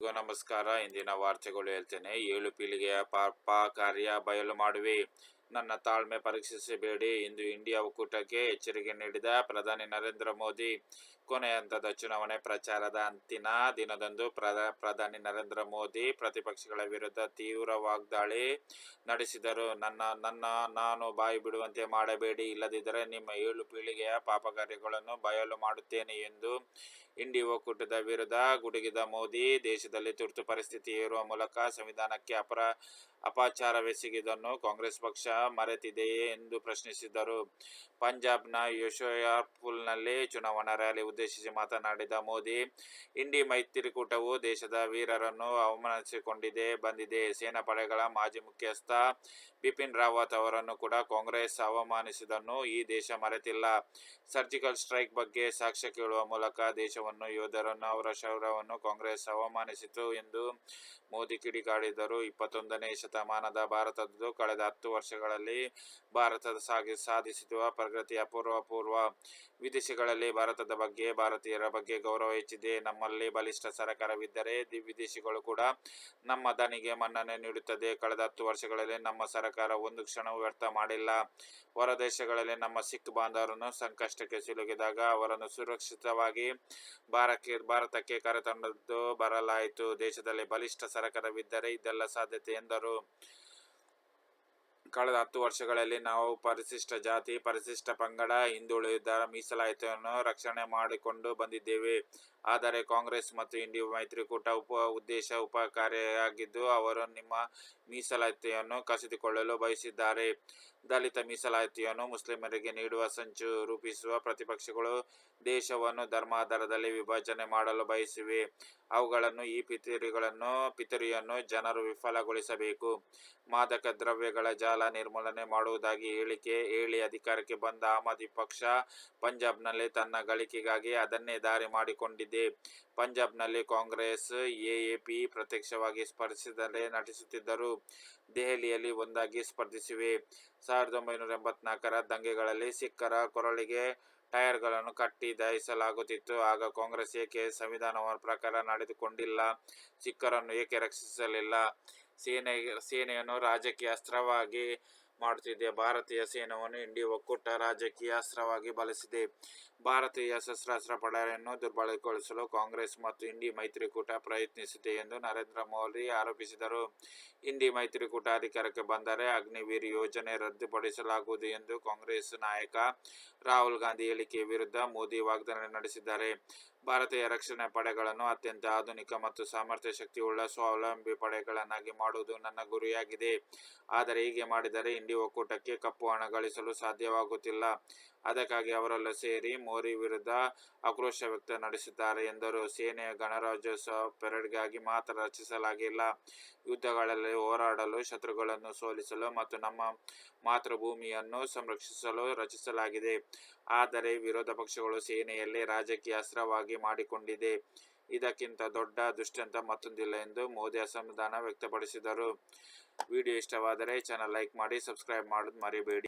ನಮಸ್ಕಾರ. ಇಂದಿನ ವಾರ್ತೆಗಳು ಹೇಳ್ತೇನೆ. ಏಳು ಪೀಳಿಗೆಯ ಪಾಪ ಕಾರ್ಯ ಬಯಲು ಮಾಡುವೆ. ನನ್ನ ತಾಳ್ಮೆ ಪರೀಕ್ಷಿಸಬೇಡಿ ಇಂದು ಇಂಡಿಯಾ ಒಕ್ಕೂಟಕ್ಕೆ ಎಚ್ಚರಿಕೆ ನೀಡಿದ ಪ್ರಧಾನಿ ನರೇಂದ್ರ ಮೋದಿ. ಕೊನೆ ಹಂತದ ಚುನಾವಣೆ ಪ್ರಚಾರದ ಅಂತಿನ ದಿನದಂದು ಪ್ರಧ, ಪ್ರಧಾನಿ ನರೇಂದ್ರ ಮೋದಿ ಪ್ರತಿಪಕ್ಷಗಳ ವಿರುದ್ಧ ತೀವ್ರ ವಾಗ್ದಾಳಿ ನಡೆಸಿದರು. ನನ್ನ ನನ್ನ, ನಾನು ಬಾಯಿ ಬಿಡುವಂತೆ ಮಾಡಬೇಡಿ. ಇಲ್ಲದಿದ್ದರೆ ನಿಮ್ಮ ಏಳು ಪೀಳಿಗೆಯ ಪಾಪ ಕಾರ್ಯಗಳನ್ನು ಬಯಲು ಮಾಡುತ್ತೇನೆ ಎಂದು ಇಂಡಿ ಒಕ್ಕೂಟದ ವಿರುದ್ಧ ಗುಡುಗಿದ ಮೋದಿ ದೇಶದಲ್ಲಿ ತುರ್ತು ಪರಿಸ್ಥಿತಿ ಏರುವ ಮೂಲಕ ಸಂವಿಧಾನಕ್ಕೆ ಅಪರ ಅಪಾಚಾರವೆಸಗಿದನ್ನು ಕಾಂಗ್ರೆಸ್ ಪಕ್ಷ ಮರೆತಿದೆಯೇ ಎಂದು ಪ್ರಶ್ನಿಸಿದರು. ಪಂಜಾಬ್ನ ಯಶೋಯಾರ್ಪುಲ್ನಲ್ಲಿ ಚುನಾವಣಾ ರ್ಯಾಲಿ ಉದ್ದೇಶಿಸಿ ಮಾತನಾಡಿದ ಮೋದಿ, ಇಂಡಿ ಮೈತ್ರಿಕೂಟವು ದೇಶದ ವೀರರನ್ನು ಅವಮಾನಿಸಿಕೊಂಡಿದೆ, ಬಂದಿದೆ. ಸೇನಾಪಡೆಗಳ ಮಾಜಿ ಮುಖ್ಯಸ್ಥ ಬಿಪಿನ್ ರಾವತ್ ಅವರನ್ನು ಕೂಡ ಕಾಂಗ್ರೆಸ್ ಅವಮಾನಿಸಿದನ್ನು ಈ ದೇಶ ಮರೆತಿಲ್ಲ. ಸರ್ಜಿಕಲ್ ಸ್ಟ್ರೈಕ್ ಬಗ್ಗೆ ಸಾಕ್ಷ್ಯ ಕೇಳುವ ಮೂಲಕ ದೇಶವನ್ನು, ಯೋಧರನ್ನು, ಅವರ ಶೌರ್ಯವನ್ನು ಕಾಂಗ್ರೆಸ್ ಅವಮಾನಿಸಿತು ಎಂದು ಮೋದಿ ಕಿಡಿಕಾಡಿದರು ಇಪ್ಪತ್ತೊಂದನೇ ಶತಮಾನದ ಭಾರತದ್ದು ಕಳೆದ ಹತ್ತು ವರ್ಷಗಳಲ್ಲಿ ಭಾರತದ ಸಾಗಿ, ಸಾಧಿಸಿರುವ ಪ್ರಗತಿ ಅಪೂರ್ವ ಪೂರ್ವ ವಿದೇಶಗಳಲ್ಲಿ ಭಾರತದ ಬಗ್ಗೆ ಭಾರತೀಯರ ಬಗ್ಗೆ ಗೌರವ ಹೆಚ್ಚಿದೆ. ನಮ್ಮಲ್ಲಿ ಬಲಿಷ್ಠ ಸರ್ಕಾರವಿದ್ದರೆ ವಿದೇಶಿಗಳು ಕೂಡ ನಮ್ಮ ದನಿಗೆ ಮನ್ನಣೆ ನೀಡುತ್ತದೆ. ಕಳೆದ ಹತ್ತು ವರ್ಷಗಳಲ್ಲಿ ನಮ್ಮ ಸರ್ಕಾರ ಒಂದು ಕ್ಷಣವೂ ವ್ಯರ್ಥ ಮಾಡಿಲ್ಲ. ಹೊರ ದೇಶಗಳಲ್ಲಿ ನಮ್ಮ ಸಿಖ್ ಬಾಂಧವರನ್ನು ಸಂಕಷ್ಟಕ್ಕೆ ಸಿಲುಕಿದಾಗ ಅವರನ್ನು ಸುರಕ್ಷಿತವಾಗಿ ಭಾರಕ್ಕೆ, ಭಾರತಕ್ಕೆ ಕರೆತಂದದ್ದು ಬರಲಾಯಿತು. ದೇಶದಲ್ಲಿ ಬಲಿಷ್ಠ ಸರ್ಕಾರವಿದ್ದರೆ ಇದೆಲ್ಲ ಸಾಧ್ಯತೆ ಎಂದರು. ಕಳೆದ ಹತ್ತು ವರ್ಷಗಳಲ್ಲಿ ನಾವು ಪರಿಶಿಷ್ಟ ಜಾತಿ, ಪರಿಶಿಷ್ಟ ಪಂಗಡ, ಹಿಂದುಳಿದ ಮೀಸಲಾತಿಯನ್ನು ರಕ್ಷಣೆ ಮಾಡಿಕೊಂಡು ಬಂದಿದ್ದೇವೆ. ಆದರೆ ಕಾಂಗ್ರೆಸ್ ಮತ್ತು ಇಂಡಿ ಮೈತ್ರಿಕೂಟ ಉಪ ಉದ್ದೇಶ ಉಪಕಾರಿಯಾಗಿದ್ದು ಅವರು ನಿಮ್ಮ ಮೀಸಲಾತಿಯನ್ನು ಕಸಿದುಕೊಳ್ಳಲು ಬಯಸಿದ್ದಾರೆ. ದಲಿತ ಮೀಸಲಾತಿಯನ್ನು ಮುಸ್ಲಿಮರಿಗೆ ನೀಡುವ ಸಂಚು ರೂಪಿಸುವ ಪ್ರತಿಪಕ್ಷಗಳು ದೇಶವನ್ನು ಧರ್ಮಾಧಾರದಲ್ಲಿ ವಿಭಜನೆ ಮಾಡಲು ಬಯಸಿವೆ. ಅವುಗಳನ್ನು ಈ ಪಿತರಿಗಳನ್ನು ಪಿತರಿಯನ್ನು ಜನರು ವಿಫಲಗೊಳಿಸಬೇಕು. ಮಾದಕ ದ್ರವ್ಯಗಳ ಜಾಲ ನಿರ್ಮೂಲನೆ ಮಾಡುವುದಾಗಿ ಹೇಳಿಕೆ ಹೇಳಿ ಅಧಿಕಾರಕ್ಕೆ ಬಂದ ಆಮ್ ಆದ್ಮಿ ಪಕ್ಷ ಪಂಜಾಬ್ನಲ್ಲಿ ತನ್ನ ಗಳಿಕೆಗಾಗಿ ಅದನ್ನೇ ದಾರಿ ಮಾಡಿಕೊಂಡಿದೆ. ಪಂಜಾಬ್ನಲ್ಲಿ ಕಾಂಗ್ರೆಸ್, ಎಎಪಿ ಪ್ರತ್ಯಕ್ಷವಾಗಿ ಸ್ಪರ್ಧಿಸಿದರೆ ನಟಿಸುತ್ತಿದ್ದರು ದೆಹಲಿಯಲ್ಲಿ ಒಂದಾಗಿ ಸ್ಪರ್ಧಿಸಿವೆ. ಸಾವಿರದ ಒಂಬೈನೂರ ಎಂಬತ್ನಾಲ್ಕರ ದಂಗೆಗಳಲ್ಲಿ ಸಿಖ್ಖರ ಕೊರಳಿಗೆ ಟೈರ್ಗಳನ್ನು ಕಟ್ಟಿ ದಹಿಸಲಾಗುತ್ತಿತ್ತು. ಆಗ ಕಾಂಗ್ರೆಸ್ ಏಕೆ ಸಂವಿಧಾನವ ಪ್ರಕಾರ ನಡೆದುಕೊಂಡಿಲ್ಲ? ಸಿಖ್ಖರನ್ನು ಏಕೆ ರಕ್ಷಿಸಲಿಲ್ಲ? ಸೇನೆ, ಸೇನೆಯನ್ನು ರಾಜಕೀಯ ಅಸ್ತ್ರವಾಗಿ ಮಾಡುತ್ತಿದೆ. ಭಾರತೀಯ ಸೇನೆಯನ್ನು ಇಂಡಿ ಒಕ್ಕೂಟ ರಾಜಕೀಯ ಅಸ್ತ್ರವಾಗಿ ಬಳಸಿದೆ. ಭಾರತೀಯ ಸಶಸ್ತ್ರ ಪಡೆಯನ್ನು ದುರ್ಬಲಗೊಳಿಸಲು ಕಾಂಗ್ರೆಸ್ ಮತ್ತು ಇಂಡಿ ಮೈತ್ರಿಕೂಟ ಪ್ರಯತ್ನಿಸಿದೆ ಎಂದು ನರೇಂದ್ರ ಮೋದಿ ಆರೋಪಿಸಿದರು. ಇಂಡಿ ಮೈತ್ರಿಕೂಟ ಅಧಿಕಾರಕ್ಕೆ ಬಂದರೆ ಅಗ್ನಿವೀರ್ ಯೋಜನೆ ರದ್ದುಪಡಿಸಲಾಗುವುದು ಎಂದು ಕಾಂಗ್ರೆಸ್ ನಾಯಕ ರಾಹುಲ್ ಗಾಂಧಿ ಹೇಳಿಕೆ ವಿರುದ್ಧ ಮೋದಿ ವಾಗ್ದಾನ ನಡೆಸಿದ್ದಾರೆ. ಭಾರತೀಯ ರಕ್ಷಣಾ ಪಡೆಗಳನ್ನು ಅತ್ಯಂತ ಆಧುನಿಕ ಮತ್ತು ಸಾಮರ್ಥ್ಯ ಶಕ್ತಿಯುಳ್ಳ ಸ್ವಾವಲಂಬಿ ಪಡೆಗಳನ್ನಾಗಿ ಮಾಡುವುದು ನನ್ನ ಗುರಿಯಾಗಿದೆ. ಆದರೆ ಹೀಗೆ ಮಾಡಿದರೆ ಇಂಡಿ ಒಕ್ಕೂಟಕ್ಕೆ ಕಪ್ಪು ಹಣ ಗಳಿಸಲು ಸಾಧ್ಯವಾಗುತ್ತಿಲ್ಲ. ಅದಕ್ಕಾಗಿ ಅವರೆಲ್ಲ ಸೇರಿ ಮೋರಿ ವಿರುದ್ಧ ಆಕ್ರೋಶ ವ್ಯಕ್ತ ನಡೆಸಿದ್ದಾರೆ ಎಂದರು. ಸೇನೆಯ ಗಣರಾಜ್ಯೋತ್ಸವ ಪೆರೇಡ್ಗಾಗಿ ಮಾತ್ರ ರಚಿಸಲಾಗಿಲ್ಲ. ಯುದ್ಧಗಳಲ್ಲಿ ಹೋರಾಡಲು, ಶತ್ರುಗಳನ್ನು ಸೋಲಿಸಲು ಮತ್ತು ನಮ್ಮ ಮಾತೃಭೂಮಿಯನ್ನು ಸಂರಕ್ಷಿಸಲು ರಚಿಸಲಾಗಿದೆ. ಆದರೆ ವಿರೋಧ ಪಕ್ಷಗಳು ಸೇನೆಯಲ್ಲಿ ರಾಜಕೀಯ ಅಸ್ತ್ರವಾಗಿ ಮಾಡಿಕೊಂಡಿದೆ. ಇದಕ್ಕಿಂತ ದೊಡ್ಡ ದುಷ್ಟಂತ ಮತ್ತೊಂದಿಲ್ಲ ಎಂದು ಮೋದಿ ಅಸಮಾಧಾನ ವ್ಯಕ್ತಪಡಿಸಿದರು. ವಿಡಿಯೋ ಇಷ್ಟವಾದರೆ ಚಾನಲ್ ಲೈಕ್ ಮಾಡಿ ಸಬ್ಸ್ಕ್ರೈಬ್ ಮಾಡೋದು ಮರಿಬೇಡಿ.